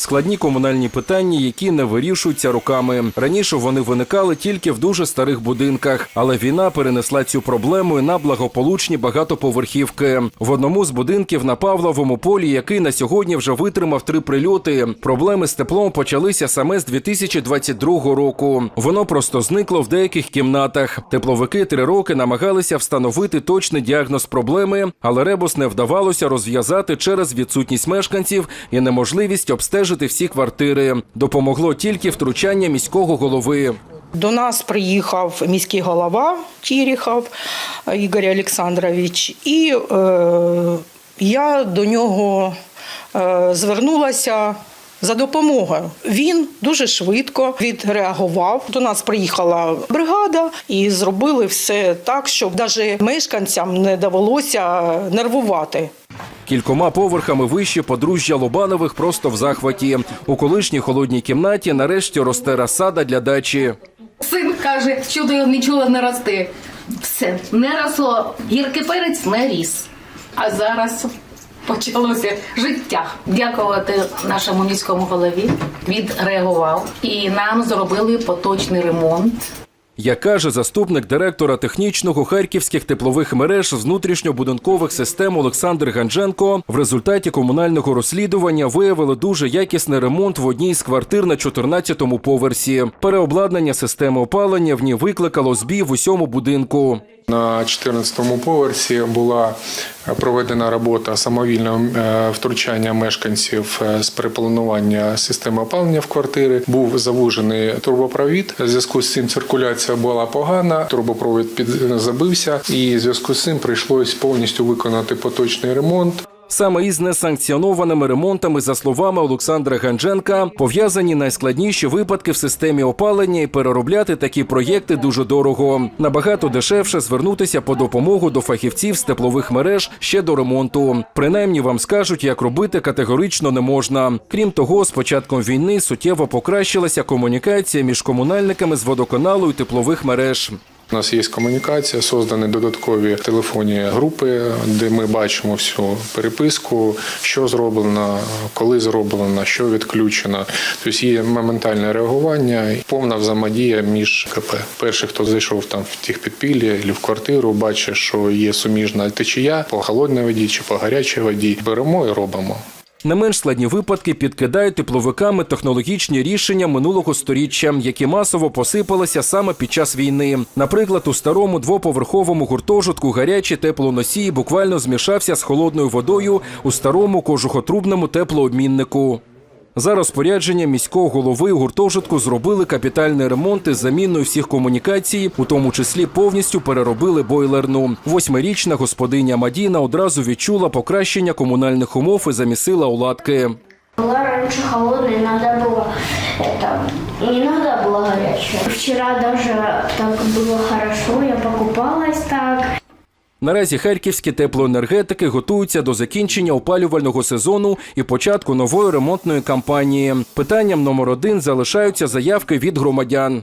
Складні комунальні питання, які не вирішуються руками. Раніше вони виникали тільки в дуже старих будинках, але війна перенесла цю проблему на благополучні багатоповерхівки. В одному з будинків на Павловому полі, який на сьогодні вже витримав три прильоти. Проблеми з теплом почалися саме з 2022 року. Воно просто зникло в деяких кімнатах. Тепловики три роки намагалися встановити точний діагноз проблеми, але ребус не вдавалося розв'язати через відсутність мешканців і неможливість обстежити всі квартири. Допомогло тільки втручання міського голови. До нас приїхав міський голова Тіріхов Ігор Олександрович, і е, я до нього е, звернулася. За допомогою він дуже швидко відреагував. До нас приїхала бригада і зробили все так, щоб навіть мешканцям не довелося нервувати. Кількома поверхами вище подружжя Лобанових просто в захваті. У колишній холодній кімнаті нарешті росте розсада для дачі. Син каже, що то нічого не росте. Все, не росло. Гіркий перець не ріс. А зараз почалося життя. Дякувати нашому міському голові. Відреагував і нам зробили поточний ремонт. Як каже заступник директора технічного харківських теплових мереж внутрішньобудинкових систем Олександр Гандженко, в результаті комунального розслідування виявили дуже якісний ремонт в одній з квартир на 14-му поверсі. Переобладнання системи опалення в ній викликало збій в усьому будинку. На 14-му поверсі була проведена робота самовільного е, втручання мешканців е, з перепланування системи опалення в квартири. Був завужений турбопровід. В зв'язку з цим циркуляція була погана. Турбопровід забився, і в зв'язку з цим прийшлось повністю виконати поточний ремонт. Саме із несанкціонованими ремонтами, за словами Олександра Гандженка, пов'язані найскладніші випадки в системі опалення і переробляти такі проєкти дуже дорого. Набагато дешевше звернутися по допомогу до фахівців з теплових мереж ще до ремонту. Принаймні вам скажуть, як робити категорично не можна. Крім того, з початком війни суттєво покращилася комунікація між комунальниками з водоканалу і теплових мереж. У нас є комунікація, создані додаткові телефонні групи, де ми бачимо всю переписку, що зроблено, коли зроблено, що відключено. Тобто є моментальне реагування і повна взаємодія між КП. Перший, хто зайшов там в тих підпілля або в квартиру, бачить, що є суміжна течія по холодній воді чи по гарячій воді. Беремо і робимо. Не менш складні випадки підкидають тепловиками технологічні рішення минулого сторіччя, які масово посипалися саме під час війни. Наприклад, у старому двоповерховому гуртожитку гарячі теплоносії буквально змішався з холодною водою у старому кожухотрубному теплообміннику. За розпорядженням міського голови у гуртожитку зробили капітальний ремонт із заміною всіх комунікацій, у тому числі повністю переробили бойлерну. Восьмирічна господиня Мадіна одразу відчула покращення комунальних умов і замісила уладки. Была раньше холодная, иногда было это, иногда было горячее. Вчера даже так было хорошо, я покупалась так. Наразі харківські теплоенергетики готуються до закінчення опалювального сезону і початку нової ремонтної кампанії. Питанням номер один залишаються заявки від громадян.